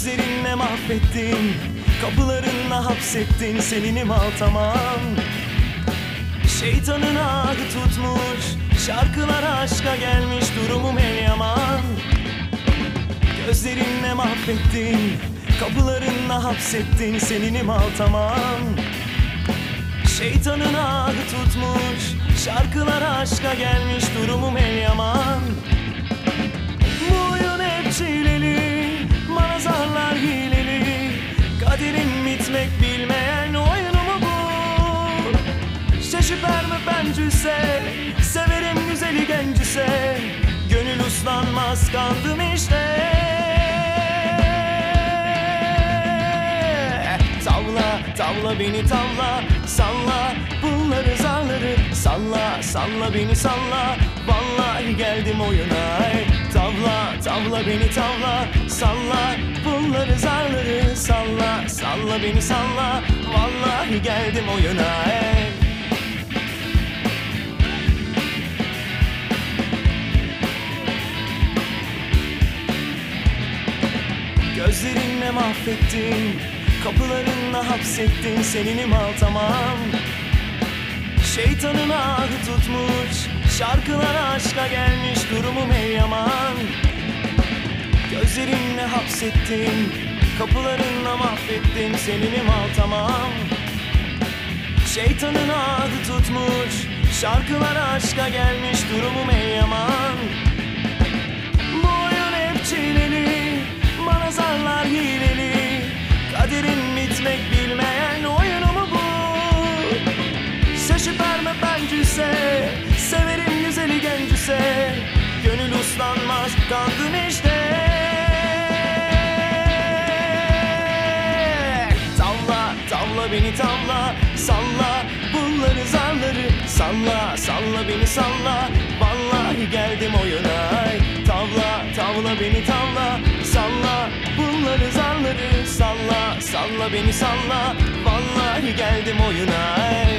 Gözlerinle mahvettin. Kapılarınla hapsettin Seninim al tamam. Şeytanın ahı tutmuş Şarkılar aşka gelmiş Durumum el yaman. Gözlerinle mahvettin Kapılarınla hapsettin Seninim al tamam. Şeytanın ahı tutmuş Şarkılar aşka gelmiş Durumum el Bitmek bilmeyen oyunu mu bu? Şaşıper mı bencüse Severim güzeli gencise Gönül uslanmaz kandım işte Tavla tavla beni tavla Salla bunları zarları Salla salla beni salla Vallahi geldim oyuna. Tavla tavla beni tavla Salla Salla beni salla. Vallahi geldim oyuna ey. Gözlerinle mahvettin Kapılarınla hapsettin Seninim al tamam. Şeytanın ahı tutmuş Şarkılar aşka gelmiş Durumum ey yaman Gözlerinle hapsettin Kapılarınla mahvettin Seninim al tamam. Şeytanın ahı tutmuş Şarkılar aşka gelmiş Durumum ey yaman Bu oyun hep çileli Bana zarlar hileli. Kaderin bitmek bilmeyen oyunu mu bu? Şaşı verme bencüse Severim güzeli gencüse beni tavla Salla bunları zarları. Salla salla beni salla. Vallahi geldim oyuna ay. Tavla tavla beni tavla. Salla bunları zarları. Salla salla beni salla. Vallahi geldim oyuna ay.